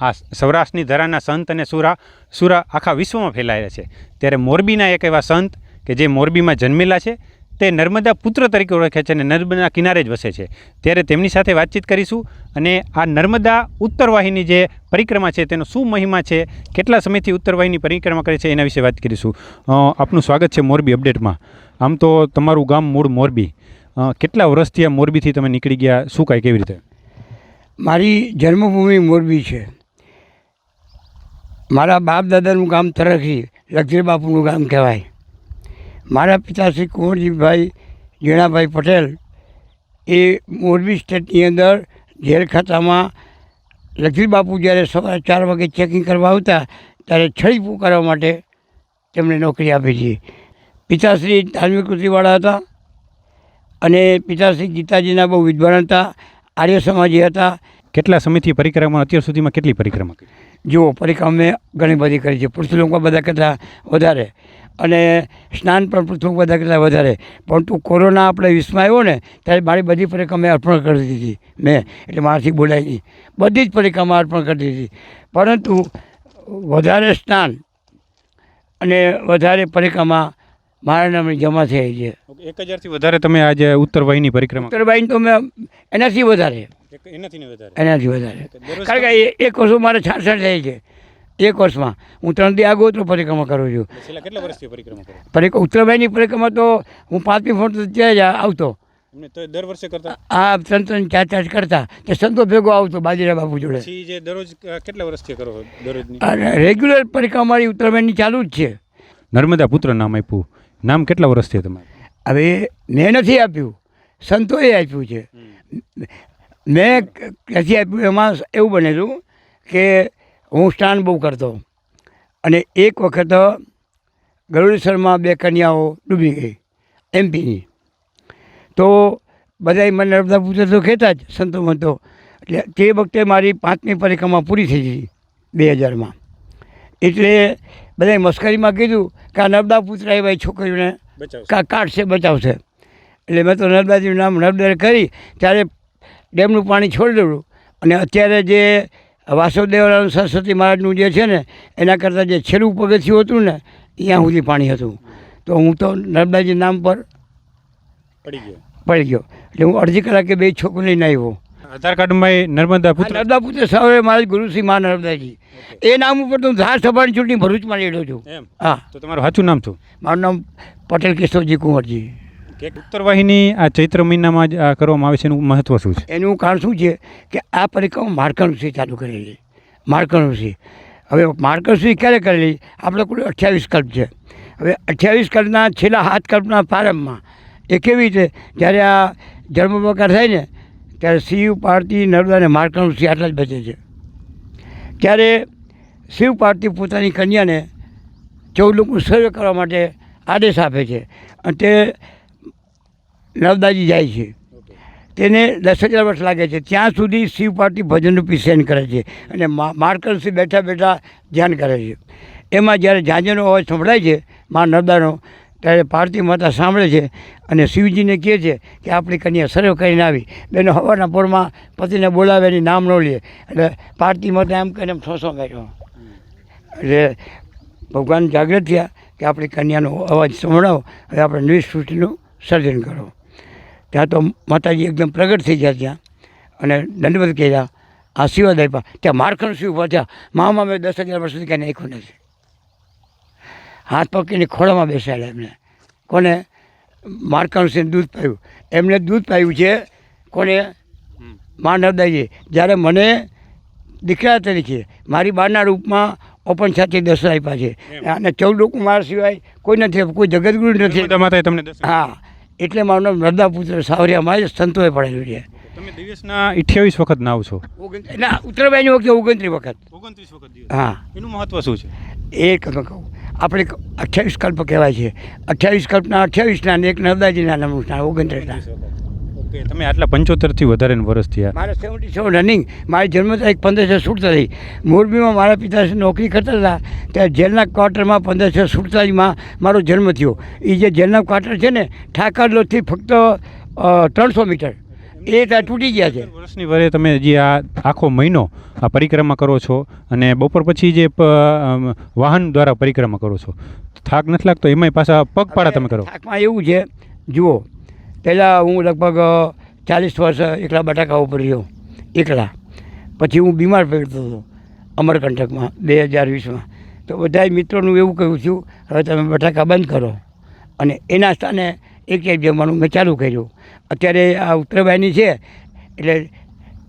આ સૌરાષ્ટ્રની ધરાના સંત અને સુરા સુરા આખા વિશ્વમાં ફેલાયેલા છે. ત્યારે મોરબીના એક એવા સંત કે જે મોરબીમાં જન્મેલા છે, તે નર્મદા પુત્ર તરીકે ઓળખે છે અને નર્મદાના કિનારે જ વસે છે. ત્યારે તેમની સાથે વાતચીત કરીશું અને આ નર્મદા ઉત્તરવાહિની જે પરિક્રમા છે, તેનો શું મહિમા છે, કેટલા સમયથી ઉત્તરવાહિની પરિક્રમા કરે છે, એના વિશે વાત કરીશું. આપનું સ્વાગત છે મોરબી અપડેટમાં. આમ તો તમારું ગામ મૂળ મોરબી. કેટલા વર્ષથી આ મોરબીથી તમે નીકળી ગયા? શું કાંઈ કેવી રીતે? મારી જન્મભૂમિ મોરબી છે. મારા બાપ દાદાનું ગામ તરખી લક્ષ્મી બાપુનું ગામ કહેવાય. મારા પિતાશ્રી કુંવરજીભાઈ જીણાભાઈ પટેલ એ મોરબી સ્ટેટની અંદર જેલ ખાતામાં લક્ષ્મી બાપુ જ્યારે સવારે ચાર વાગે ચેકિંગ કરવા આવતા, ત્યારે છડી પુકારવા માટે તેમણે નોકરી આપી હતી. પિતાશ્રી ધાર્મિક કૃતિવાળા હતા અને પિતાશ્રી ગીતાજીના બહુ વિદ્વાન હતા, આર્ય સમાજી હતા કેટલા સમયથી પરિક્રમા અત્યાર સુધીમાં કેટલી પરિક્રમા કરી? જુઓ પરિક્રમા મેં ઘણી બધી કરી છે. પૃથ્વીલોકમાં બધા કરતાં વધારે. અને સ્નાન પણ પૃથ્વી બધા કરતાં વધારે. પરંતુ કોરોના આપણે વિશ્વમાં આવ્યો ને, ત્યારે મારી બધી પરિક્રમા મેં અર્પણ કરી દીધી મેં. એટલે મારાથી બોલાય નહીં. બધી જ પરિક્રમા અર્પણ કરી દીધી પરંતુ વધારે સ્નાન અને વધારે પરિક્રમા મારા નામની જમા થઈ છે. એક હજારથી વધારે તમે આજે ઉત્તર વાહિની પરિક્રમા ઉત્તરબાઈને તો મેં એનાથી વધારે. એનાથી વધારે. એનાથી વધારે. કારણ કે એક વર્ષ મારે છાસઠ થાય છે. એક વર્ષમાં. હું ત્રણ દી આગોતરો પરિક્રમા કરું છું. છેલ્લા કેટલા વર્ષથી પરિક્રમા કરો? પરિક્રમા ઉત્તરભાઈની પરિક્રમા તો હું પાંચમી ફોટ તો ત્યાં જ આવતો. દર વર્ષે કરતા? આ ત્રણ ત્રણ ચાર ચાર કરતા. તે સંતો ભેગો આવતો બાજીરા બાપુ જોડે. જે દરરોજ કેટલા વર્ષથી કરો દરરોજ રેગ્યુલર પરિક્રમા મારી ઉત્તરભાઈની ચાલુ જ છે. નર્મદા પુત્ર નામ આપ્યું. નામ કેટલા વર્ષથી તમારે હવે મેં નથી આપ્યું. સંતોએ આપ્યું છે. મેં નથી આપ્યું, એમાં એવું બનેલું કે હું સ્નાન બહુ કરતો. અને એક વખત ગરુડેશ્વરમાં બે કન્યાઓ ડૂબી ગઈ એમપીની તો બધાય મને નર્મદા પુત્ર તો કહેતા જ સંતો મંતો, એટલે તે વખતે મારી પાંચમી પરિક્રમા પૂરી થઈ ગઈ, બે હજારમાં. એટલે બધાય મસ્કરીમાં કીધું કે આ નર્મદા પુત્ર ભાઈ છોકરીઓને કાઢશે બચાવશે. એટલે મેં તો નર્મદાજીનું નામ નર્મદા કરી ત્યારે ડેમનું પાણી છોડી દેવું અને અત્યારે જે વાસુદેવરાવ સરસ્વતી મહારાજનું જે છે ને એના કરતાં જે છેલ્લું પગથિયું હતું ને ત્યાં સુધી પાણી હતું. તો હું તો નર્મદાજી નામ પર પડી ગયો. પડી ગયો. એટલે હું અડધી કલાકે બે છોકરી લઈને આવ્યો. આધાર કાર્ડમાં નર્મદા પુત્ર નર્મદા પુત્ર સવારે મારા ગુરુશ્રી મા નર્મદાજી. એ નામ ઉપર હું ધાર સભાની ચૂંટણી ભરૂચમાં લડ્યો છું. એમ? હા. તો તમારું સાચું નામ શું? મારું નામ પટેલ કેશવજી કુંવરજી. કે ઉત્તર વાહિની આ ચૈત્ર મહિનામાં જ આ કરવામાં આવે છે એનું મહત્વ શું છે? એનું કારણ શું છે કે આ પરિક્રમા માર્કણ ઋષિ ચાલુ કરેલી માર્કણ ઋષિ હવે માર્કણશ્રી ક્યારે કરેલી? આપણે કુલ અઠ્યાવીસ કલ્પ છે. હવે અઠ્યાવીસ કલ્પના છેલ્લા હાથ કલ્પના પ્રારંભમાં. એ કેવી રીતે? જ્યારે આ જન્મ પ્રકાર થાય ને ત્યારે શિવ, પાર્વતી, નર્મદા અને માર્કણ ઋષિ આટલા જ બચે છે. ત્યારે શિવ, પાર્વતી પોતાની કન્યાને ચૌદ લોકોનું સર્વે કરવા માટે આદેશ આપે છે અને તે નર્મદાજી જાય છે. તેને દસ હજાર વર્ષ લાગે છે. ત્યાં સુધી શિવ, પાર્વતી ભજનરૂપી સેન કરે છે અને મા- માર્કંડસિંહ બેઠા બેઠા ધ્યાન કરે છે. એમાં જ્યારે ઝાંઝરનો અવાજ સંભળાય છે, મા નર્મદાનો ત્યારે પાર્વતી માતા સાંભળે છે અને શિવજીને કહે છે કે આપણી કન્યા સર્વ કરીને આવી. બેનો હવાના પોરમાં પતિને બોલાવે નામ ન લે. એટલે પાર્વતી માતા એમ કહીને એમ ઠોસો કર્યો એટલે ભગવાન જાગૃત થયા કે આપણી કન્યાનો અવાજ સંભળાવો. હવે આપણે નવી સૃષ્ટિનું સર્જન કરો. ત્યાં તો માતાજી એકદમ પ્રગટ થઈ ગયા ત્યાં. અને દંડવત કર્યા, આશીર્વાદ આપ્યા. ત્યાં મારખણ શિવ થયા. મામા મેં દસ હજાર વર્ષ સુધી કંઈ નાખ્યું નથી. હાથ પકડીને ખોળામાં બેસાડ્યા એમને. કોને? સિંહ દૂધ પાયું. એમને દૂધ પાયું છે કોને? મા નર્મદાજી જ્યારે મને દીકરા તરીકે મારી બારના રૂપમાં ઓપન સાથે દસ આપ્યા છે. અને ચૌદ લોકો મારા સિવાય કોઈ નથી કોઈ જગતગુરુ નથી. તમને હા. એટલે મારું નામ નર્દા પુત્ર સાવરિયામાં જ સંતોએ પડેલું છે. તમે દિવસના અઠ્યાવીસ વખત નાવ છો? ના ઉત્તરબાઈની વખતે ઓગણત્રીસ વખત. ઓગણત્રીસ વખત હા. એનું મહત્વ શું છે? એ તમે કહું. આપણે અઠ્યાવીસ કલ્પ કહેવાય છે. અઠ્યાવીસ કલ્પના અઠ્યાવીસના અને એક નર્મદાજીના નમૂસના ઓગણત્રીસના. ઓકે તમે આટલા પંચોતેરથી વધારે વર્ષ થયા. મારે સેવન્ટી સેવન રનિંગ મારી જન્મ તારીખ પંદરસો સુડતાલીસ. મોરબીમાં મારા પિતાશ્રી નોકરી કરતા હતા ત્યારે જેલના ક્વાર્ટરમાં પંદરસો સુડતાલીસમાં મારો જન્મ થયો. એ જે જેલના ક્વાર્ટર છે ને ઠાકર લોટથી ફક્ત ત્રણસો મીટર. એ ત્યાં તૂટી ગયા છે. વર્ષની વરે તમે જે આ આખો મહિનો આ પરિક્રમા કરો છો અને બપોર પછી જે વાહન દ્વારા પરિક્રમા કરો છો થાક નથી લાગતો? એમાંય પાછા પગપાળા તમે કરો. થાકમાં એવું છે જુઓ પહેલાં હું લગભગ ચાલીસ વર્ષ એકલા બટાકા ઉપર રહ્યો એકલા. પછી હું બીમાર પડતો હતો અમરકંટકમાં બે હજાર વીસમાં. તો બધાય મિત્રોનું એવું કહ્યું છું હવે તમે બટાકા બંધ કરો. અને એના સ્થાને એક ટાઈપ જમવાનું મેં ચાલુ કર્યું. અત્યારે આ ઉત્તરભાઈની છે એટલે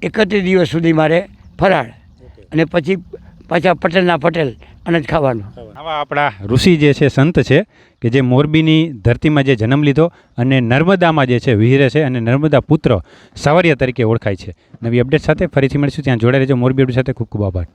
એકત્રીસ દિવસ સુધી મારે ફરાળ અને પછી પાછા પટેલના પટેલ અને જ ખાવાનું. આવા આપણા ઋષિ જે છે સંત છે કે જે મોરબીની ધરતીમાં જે જન્મ લીધો અને નર્મદામાં જે છે વિહીરે છે અને નર્મદા પુત્ર સાવરિયા તરીકે ઓળખાય છે. નવી અપડેટ સાથે ફરીથી મળીશું. ત્યાં જોડાઈ રહેજો. મોરબી સાથે ખૂબ ખૂબ આભાર.